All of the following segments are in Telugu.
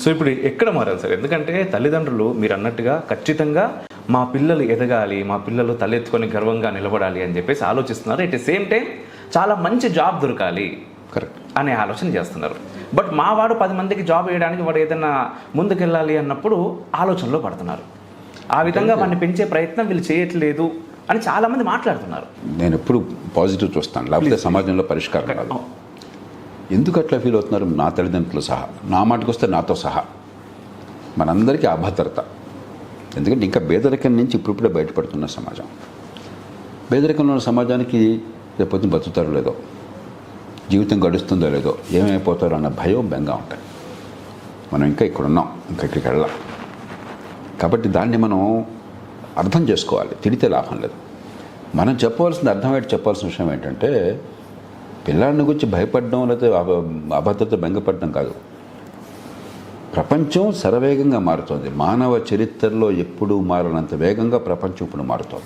సో ఇప్పుడు ఎక్కడ మారాలి సార్? ఎందుకంటే తల్లిదండ్రులు మీరు అన్నట్టుగా ఖచ్చితంగా మా పిల్లలు ఎదగాలి మా పిల్లలు తలెత్తుకొని గర్వంగా నిలబడాలి అని చెప్పేసి ఆలోచిస్తున్నారు. ఎట్ ద సేమ్ టైం చాలా మంచి జాబ్ దొరకాలి కరెక్ట్ అనే ఆలోచన చేస్తున్నారు. బట్ మా వాడు పది మందికి జాబ్ వేయడానికి వాడు ఏదైనా ముందుకెళ్ళాలి అన్నప్పుడు ఆలోచనలో పడుతున్నారు. ఆ విధంగా వాడిని పెంచే ప్రయత్నం వీళ్ళు చేయట్లేదు అని చాలా మంది మాట్లాడుతున్నారు. నేను ఎప్పుడు పాజిటివ్ చూస్తాను. లేకపోతే సమాజంలో పరిష్కారం కాదు ఎందుకు అట్లా ఫీల్ అవుతున్నారు? నా తల్లిదండ్రులు సహా. నా మాటకు వస్తే నాతో సహా. మనందరికీ అభద్రత ఎందుకంటే ఇంకా పేదరికం నుంచి ఇప్పుడిప్పుడే బయటపడుతున్న సమాజం. పేదరికంలో ఉన్న సమాజానికి రేపొద్దున బతుకుతారో లేదో జీవితం గడుస్తుందో లేదో ఏమైపోతారో అన్న భయం బెంగా ఉంటాయి మనం ఇంకా ఇక్కడ ఉన్నాం ఇంకా ఇక్కడికి వెళ్ళాం. కాబట్టి దాన్ని మనం అర్థం చేసుకోవాలి. తిడితే లాభం లేదు. మనం చెప్పవలసిన అర్థమయ్యేటి చెప్పాల్సిన విషయం ఏంటంటే పిల్లాడిని గురించి భయపడడం లేకపోతే అబ- అభద్రత బెంగపడడం కాదు. ప్రపంచం శరవేగంగా మారుతోంది. మానవ చరిత్రలో ఎప్పుడూ మారినంత వేగంగా ప్రపంచం ఇప్పుడు మారుతోంది.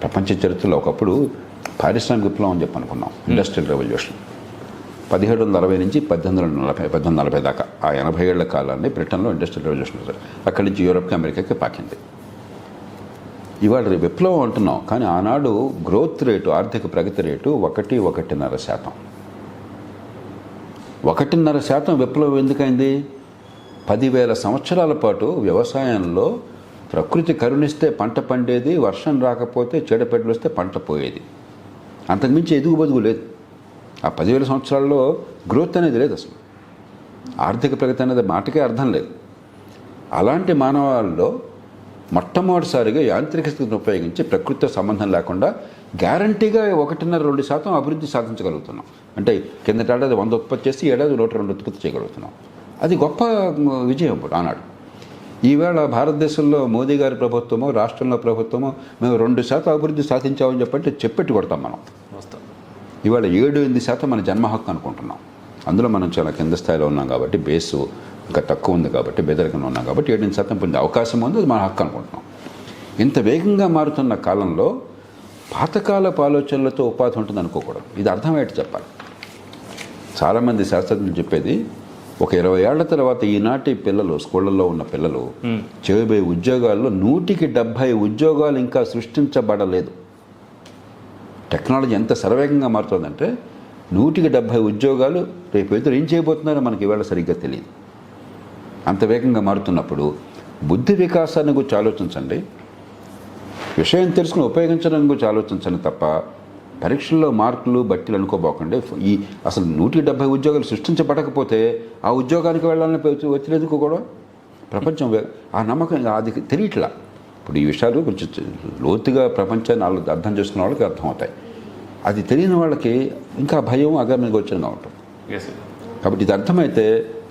ప్రపంచ చరిత్రలో ఒకప్పుడు పారిశ్రామిక విప్లవం అని చెప్పి అనుకున్నాం ఇండస్ట్రియల్ రెవల్యూషన్ పదిహేడు వందల అరవై నుంచి పద్దెనిమిది వందల నలభై పద్దెనిమిది వందల నలభై దాకా. ఆ ఎనభై ఏళ్ళ కాలాన్ని బ్రిటన్లో ఇండస్ట్రియల్ రెవల్యూషన్ అక్కడి నుంచి యూరప్కి అమెరికాకి పాకింది. ఇవాళ రేపు విప్లవం అంటున్నాం. కానీ ఆనాడు గ్రోత్ రేటు ఆర్థిక ప్రగతి రేటు ఒకటి ఒకటిన్నర శాతం. ఒకటిన్నర శాతం విప్లవం ఎందుకైంది? పదివేల సంవత్సరాల పాటు వ్యవసాయంలో ప్రకృతి కరుణిస్తే పంట పండేది వర్షం రాకపోతే చీడపెట్టలు వస్తే పంట పోయేది. అంతకుమించి ఎదుగు బదుగు లేదు. ఆ పదివేల సంవత్సరాల్లో గ్రోత్ అనేది లేదు అసలు. ఆర్థిక ప్రగతి అనేది మాటకే అర్థం లేదు. అలాంటి మానవాళ్ళలో మొట్టమొదటిసారిగా యాంత్రిక స్థితిని ఉపయోగించి ప్రకృతితో సంబంధం లేకుండా గ్యారంటీగా ఒకటిన్నర రెండు శాతం అభివృద్ధి సాధించగలుగుతున్నాం. అంటే కిందటి ఏడాది వంద ఉత్పత్తి చేసి ఏడాది నూట రెండు ఉత్పత్తి చేయగలుగుతున్నాం. అది గొప్ప విజయం ఇప్పుడు ఆనాడు. ఈవేళ భారతదేశంలో మోదీ గారి ప్రభుత్వమో రాష్ట్రంలో ప్రభుత్వమో మేము రెండు శాతం అభివృద్ధి సాధించామని చెప్పంటే చెప్పెట్టి కొడతాం మనం. వస్తాం ఇవాళ ఏడు ఎనిమిది శాతం మన జన్మ హక్కు అనుకుంటున్నాం. అందులో మనం చాలా కింద స్థాయిలో ఉన్నాం కాబట్టి బేసు ఇంకా తక్కువ ఉంది కాబట్టి బెదరికంలో ఉన్నాం కాబట్టి ఏడు శాతం పొందే అవకాశం ఉంది అది మన హక్కు అనుకుంటున్నాం. ఇంత వేగంగా మారుతున్న కాలంలో పాతకాలపు ఆలోచనలతో ఉపాధి ఉంటుంది అనుకోకూడదు. ఇది అర్థమయ్యేట్టు చెప్పాలి. చాలామంది శాస్త్రజ్ఞులు చెప్పేది ఒక ఇరవై ఏళ్ళ తర్వాత ఈనాటి పిల్లలు స్కూళ్ళల్లో ఉన్న పిల్లలు చేయబోయే ఉద్యోగాల్లో నూటికి డెబ్భై ఉద్యోగాలు ఇంకా సృష్టించబడలేదు. టెక్నాలజీ ఎంత శరవేగంగా మారుతుందంటే నూటికి డెబ్భై ఉద్యోగాలు రేపు ఇద్దరు ఏం చేయబోతున్నారో మనకి ఇవాళ సరిగ్గా తెలియదు అంత వేగంగా మారుతున్నప్పుడు బుద్ధి వికాసాన్ని గురించి ఆలోచించండి. విషయం తెలుసుకుని ఉపయోగించడానికి గురించి ఆలోచించండి తప్ప పరీక్షల్లో మార్కులు బట్టీలు అనుకోబోకండి. ఈ అసలు నూటికి డెబ్బై ఉద్యోగాలు సృష్టించబడకపోతే ఆ ఉద్యోగానికి వెళ్ళాలని వచ్చినందుకు కూడా ప్రపంచం ఆ నమ్మకం అది తెలియట్లా. ఇప్పుడు ఈ విషయాలు కొంచెం లోతుగా ప్రపంచాన్ని వాళ్ళు అర్థం చేసుకున్న వాళ్ళకి అర్థమవుతాయి. అది తెలియని వాళ్ళకి ఇంకా భయం అగమ్య గోచరంగా ఉంటుంది కాబట్టి ఇది అర్థమైతే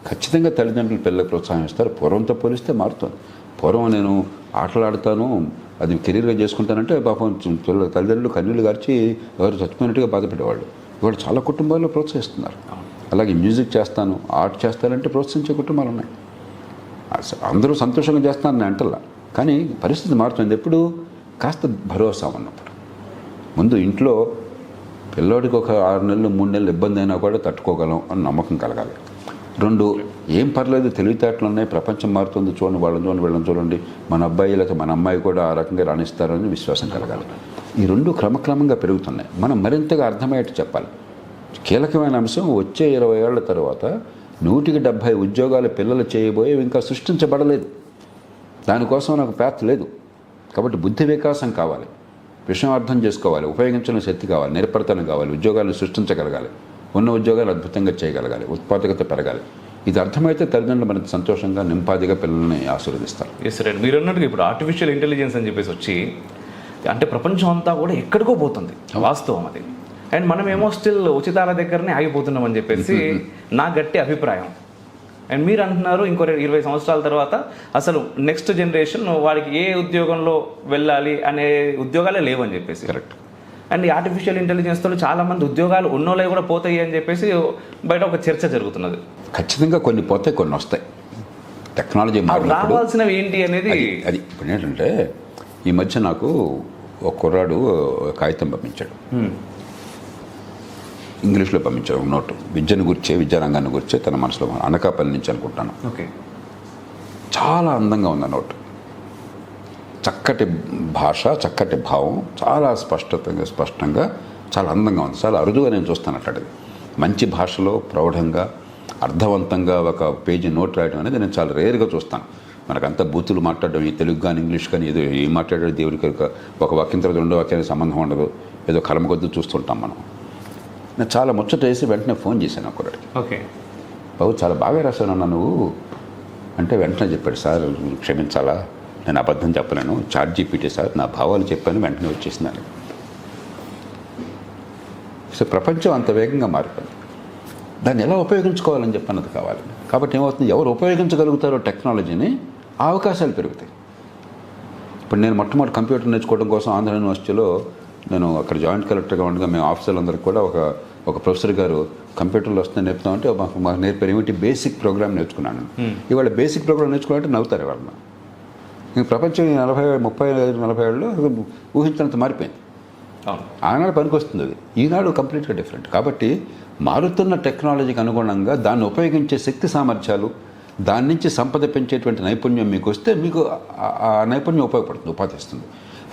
ఖచ్చితంగా తల్లిదండ్రులు పిల్లలకు ప్రోత్సాహం ఇస్తారు. పూర్వంతో పోలిస్తే మారుతుంది పూర్వం నేను ఆటలాడతాను అది కెరీర్గా చేసుకుంటానంటే పాపం పిల్లల తల్లిదండ్రులు కన్నీళ్ళు గార్చి ఎవరు చచ్చిపోయినట్టుగా బాధపడేవాళ్ళు. ఇవాళ చాలా కుటుంబాల్లో ప్రోత్సహిస్తున్నారు. అలాగే మ్యూజిక్ చేస్తాను ఆర్ట్ చేస్తానంటే ప్రోత్సహించే కుటుంబాలు ఉన్నాయి అందరూ సంతోషంగా చేస్తున్నారు నేను అంటల్లా. కానీ పరిస్థితి మారుతుంది. ఎప్పుడు? కాస్త భరోసా ఉన్నప్పుడు. ముందు ఇంట్లో పిల్లోడికి ఒక ఆరు నెలలు మూడు నెలలు ఇబ్బంది అయినా కూడా తట్టుకోగలం అని నమ్మకం కలగాలి. రెండు ఏం పర్లేదు తెలివితేటలు ఉన్నాయి ప్రపంచం మారుతుంది చూడండి వాళ్ళని చూడండి వీళ్ళని చూడండి మన అబ్బాయి లేకపోతే మన అమ్మాయి కూడా ఆ రకంగా రాణిస్తారని విశ్వాసం కలగాలి. ఈ రెండు క్రమక్రమంగా పెరుగుతున్నాయి. మనం మరింతగా అర్థమయ్యేట్టు చెప్పాలి. కీలకమైన అంశం వచ్చే ఇరవై ఏళ్ళ తర్వాత నూటికి డెబ్భై ఉద్యోగాలు పిల్లలు చేయబోయే ఇంకా సృష్టించబడలేదు. దానికోసం నాకు ప్యాత్ లేదు. కాబట్టి బుద్ధి వికాసం కావాలి. విషయం అర్థం చేసుకోవాలి ఉపయోగించిన శక్తి కావాలి నిరపడతనం కావాలి ఉద్యోగాలను సృష్టించగలగాలి ఉన్న ఉద్యోగాలు అద్భుతంగా చేయగలగాలి ఉత్పాదకత పెరగాలి. ఇది అర్థమైతే తల్లిదండ్రులు మరింత సంతోషంగా నింపాదిగా పిల్లల్ని ఆశీర్వదిస్తారు. ఎస్ రైట్ మీరు అన్నట్టుగా ఇప్పుడు ఆర్టిఫిషియల్ ఇంటెలిజెన్స్ అని చెప్పేసి వచ్చి అంటే ప్రపంచం అంతా కూడా ఎక్కడికో పోతుంది వాస్తవం అది. అండ్ మనం ఏమో స్టిల్ ఉచితాల దగ్గరనే ఆగిపోతున్నాం అని చెప్పేసి నా గట్టి అభిప్రాయం. అండ్ మీరు అంటున్నారు ఇంకో ఇరవై సంవత్సరాల తర్వాత అసలు నెక్స్ట్ జనరేషన్ వాడికి ఏ ఉద్యోగంలో వెళ్ళాలి అనే ఉద్యోగాలే లేవని చెప్పేసి. కరెక్ట్ అండ్ ఆర్టిఫిషియల్ ఇంటెలిజెన్స్తో చాలా మంది ఉద్యోగాలు ఉన్నోళ్ళవి కూడా పోతాయి అని చెప్పేసి బయట ఒక చర్చ జరుగుతున్నది. ఖచ్చితంగా కొన్ని పోతే కొన్ని వస్తాయి. టెక్నాలజీ రావాల్సినవి ఏంటి అనేది అది ఇప్పుడు ఏంటంటే ఈ మధ్య నాకు ఒక కుర్రాడు కాగితం పంపించాడు. ఇంగ్లీష్లో పంపించాడు ఒక నోటు. విద్యను గురించే విద్యారంగాన్ని గురించే తన మనసులో అనకాపల్లి నుంచి అనుకుంటాను. ఓకే. చాలా అందంగా ఉంది ఆ నోటు. చక్కటి భాష చక్కటి భావం చాలా స్పష్టతగా స్పష్టంగా చాలా అందంగా ఉంది. చాలా అరుదుగా నేను చూస్తాను అట్లాంటిది. మంచి భాషలో ప్రౌఢంగా అర్థవంతంగా ఒక పేజీ నోట్ రాయడం అనేది నేను చాలా రేరుగా చూస్తాను. మనకంతా బూతులు మాట్లాడడం ఈ తెలుగు కానీ ఇంగ్లీష్ కానీ ఏదో ఏం మాట్లాడాడు దేవుడికి ఒక వాక్యం తర్వాత రెండో వాక్యానికి సంబంధం ఉండదు. ఏదో కలమ కొద్ది చూస్తుంటాం మనం. నేను చాలా ముచ్చట వేసి వెంటనే ఫోన్ చేశాను ఒకరికి ఓకే. బాబు చాలా బాగా రాశానన్నా నువ్వు. అంటే వెంటనే చెప్పాడు సార్ క్షమించాలా? నేను అబద్ధం చెప్పలేను. చాట్ జీపీటీ సార్ నా భావాలు చెప్పాను వెంటనే వచ్చేసిందని సో ప్రపంచం అంత వేగంగా మారిపోయింది. దాన్ని ఎలా ఉపయోగించుకోవాలని చెప్పన్నది కావాలి. కాబట్టి ఏమవుతుంది? ఎవరు ఉపయోగించగలుగుతారో టెక్నాలజీని అవకాశాలు పెరుగుతాయి. ఇప్పుడు నేను మొట్టమొదటి కంప్యూటర్ నేర్చుకోవడం కోసం ఆంధ్ర యూనివర్సిటీలో నేను అక్కడ జాయింట్ కలెక్టర్గా ఉండగా మేము ఆఫీసర్లందరికీ కూడా ఒక ఒక ప్రొఫెసర్ గారు కంప్యూటర్లో వస్తే నేర్పుతామంటే మాకు మాకు నేర్పారు. ఏమిటి? బేసిక్ ప్రోగ్రామ్ నేర్చుకున్నాను. ఇవాళ బేసిక్ ప్రోగ్రామ్ నేర్చుకున్నట్టే నవ్వుతారు ఎవరన్నా. ఇంక ప్రపంచం ఈ నలభై ముప్పై ఐదు నలభై ఏళ్ళలో ఊహించినంత మారిపోయింది. ఆనాడు పనికొస్తుంది అది. ఈనాడు కంప్లీట్గా డిఫరెంట్. కాబట్టి మారుతున్న టెక్నాలజీకి అనుగుణంగా దాన్ని ఉపయోగించే శక్తి సామర్థ్యాలు దాని నుంచి సంపద పెంచేటువంటి నైపుణ్యం మీకు వస్తే మీకు ఆ- నైపుణ్యం ఉపయోగపడుతుంది ఉపాధి ఇస్తుంది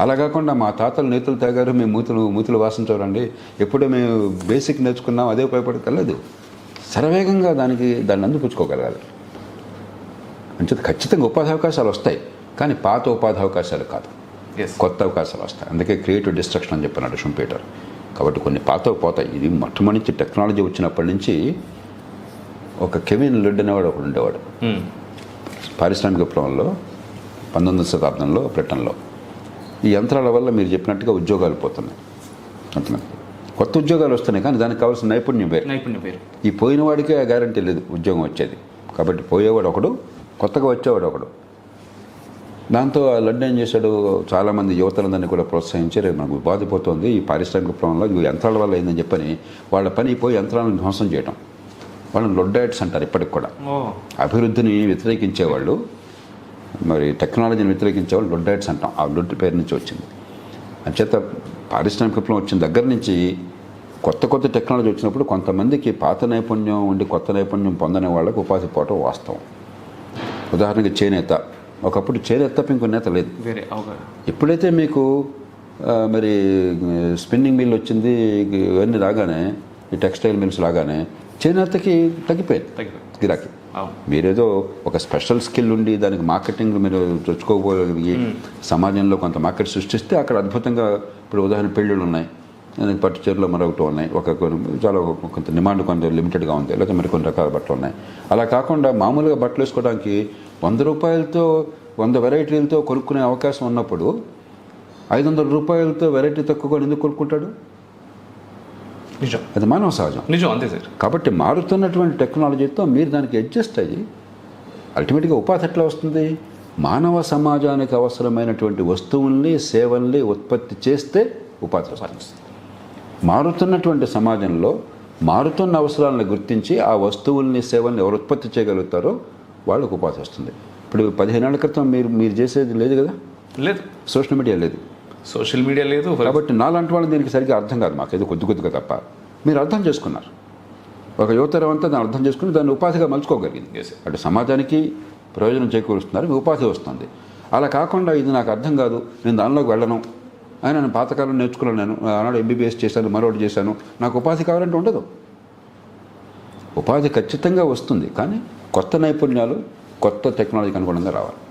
అలా కాకుండా మా తాతలు నేతలు తాగారు మేము మూతులు మూతులు వాసన చూడండి ఎప్పుడో మేము బేసిక్ నేర్చుకున్నాం అదే ఉపయోగపడగలదు శరవేగంగా దానికి దాన్ని అందిపుచ్చుకోగలగాలి. అంచేత ఖచ్చితంగా ఉపాధి అవకాశాలు వస్తాయి కానీ పాత ఉపాధి అవకాశాలు కాదు. కొత్త అవకాశాలు వస్తాయి. అందుకే క్రియేటివ్ డిస్ట్రక్షన్ అని చెప్పినాడు షుంపీటర్ కాబట్టి కొన్ని పాతవి పోతాయి. ఇది మొట్టమొదటి టెక్నాలజీ వచ్చినప్పటి నుంచి ఒక కెవిన్ లుడ్ అనేవాడు ఒకడు ఉండేవాడు. పారిశ్రామిక విప్లవంలో పంతొమ్మిదవ శతాబ్దంలో బ్రిటన్లో. ఈ యంత్రాల వల్ల మీరు చెప్పినట్టుగా ఉద్యోగాలు పోతున్నాయి. అంటున్నాను కొత్త ఉద్యోగాలు వస్తున్నాయి కానీ దానికి కావాల్సిన నైపుణ్యం వేరు. నైపుణ్య పేరు ఈ పోయిన వాడికే ఆ గ్యారంటీ లేదు ఉద్యోగం వచ్చేది. కాబట్టి పోయేవాడు ఒకడు కొత్తగా వచ్చేవాడు ఒకడు. దాంతో ఆ లడ్డు ఏం చేశాడు? చాలామంది యువతలందరినీ కూడా ప్రోత్సహించి రేపు మనకు బాధిపోతుంది ఈ పారిశ్రామిక విప్లవంలో ఈ యంత్రాల వల్ల అయిందని చెప్పని వాళ్ళ పని పోయి యంత్రాలను ధ్వంసం చేయడం వాళ్ళని లొడ్డాయిట్స్ అంటారు ఇప్పటికి కూడా. అభివృద్ధిని వ్యతిరేకించేవాళ్ళు. మరి టెక్నాలజీని వ్యతిరేకించేవాళ్ళు లొడ్డాయిట్స్ అంటాం. ఆ లొడ్డు పేరు నుంచి వచ్చింది. అంచేత పారిశ్రామిక విప్లవం వచ్చిన దగ్గర నుంచి కొత్త కొత్త టెక్నాలజీ వచ్చినప్పుడు కొంతమందికి పాత నైపుణ్యం ఉండి కొత్త నైపుణ్యం పొందని వాళ్ళకు ఉపాధి పోవటం వాస్తవం. ఉదాహరణకి చేనేత. ఒకప్పుడు చేనేత తప్ప ఇంకో నేత లేదు. ఎప్పుడైతే మీకు మరి స్పిన్నింగ్ మిల్ వచ్చింది ఇవన్నీ రాగానే ఈ టెక్స్టైల్ మిల్స్ రాగానే చేనేతకి తగ్గిపోయింది తగ్గిపోయింది గిరాకీ. మీరేదో ఒక స్పెషల్ స్కిల్ ఉండి దానికి మార్కెటింగ్ మీరు తెచ్చుకోగలిగి సమాజంలో కొంత మార్కెట్ సృష్టిస్తే అక్కడ అద్భుతంగా ఇప్పుడు ఉదాహరణ పెళ్ళిళ్ళు ఉన్నాయి. దానికి పట్టు చీరలో మరొకటి ఉన్నాయి. ఒక చాలా కొంత డిమాండ్ కొంత లిమిటెడ్గా ఉంది. లేకపోతే మరి కొన్ని రకాల బట్టలు ఉన్నాయి. అలా కాకుండా మామూలుగా బట్టలు వేసుకోవడానికి వంద రూపాయలతో వంద వెరైటీలతో కొనుక్కునే అవకాశం ఉన్నప్పుడు ఐదు వందల రూపాయలతో వెరైటీ తక్కువ ఎందుకు కొనుక్కుంటాడు? నిజం. అది మానవ సహజం. నిజం అంతే సార్. కాబట్టి మారుతున్నటువంటి టెక్నాలజీతో మీరు దానికి అడ్జస్ట్ అయ్యి అల్టిమేట్గా ఉపాధి ఎట్లా వస్తుంది? మానవ సమాజానికి అవసరమైనటువంటి వస్తువుల్ని సేవల్ని ఉత్పత్తి చేస్తే ఉపాధి వస్తుంది. మారుతున్నటువంటి సమాజంలో మారుతున్న అవసరాలను గుర్తించి ఆ వస్తువుల్ని సేవల్ని ఎవరు ఉత్పత్తి చేయగలుగుతారో వాళ్ళకు ఉపాధి వస్తుంది. ఇప్పుడు పదిహేనేళ్ళ క్రితం మీరు మీరు చేసేది లేదు కదా? లేదు. సోషల్ మీడియా లేదు. సోషల్ మీడియా లేదు కాబట్టి నాలాంటి వాళ్ళు దీనికి సరిగ్గా అర్థం కాదు మాకు. ఏదో కొద్ది కొద్దిగా తప్ప. మీరు అర్థం చేసుకున్నారు. ఒక యువతరం అంతా దాన్ని అర్థం చేసుకుని దాన్ని ఉపాధిగా మలుచుకోగలిగింది. అటు సమాజానికి ప్రయోజనం చేకూరుస్తున్నారు మీ ఉపాధి వస్తుంది. అలా కాకుండా ఇది నాకు అర్థం కాదు నేను దానిలోకి వెళ్ళను. ఆయన నేను పాతకాలం నేర్చుకున్నాను నేను. ఆనాడు ఎంబీబీఎస్ చేశాను మరొకటి చేశాను. నాకు ఉపాధి కావాలంటే ఉండదు. ఉపాధి ఖచ్చితంగా వస్తుంది కానీ కొత్త నైపుణ్యాలు కొత్త టెక్నాలజీకి అనుగుణంగా రావాలి.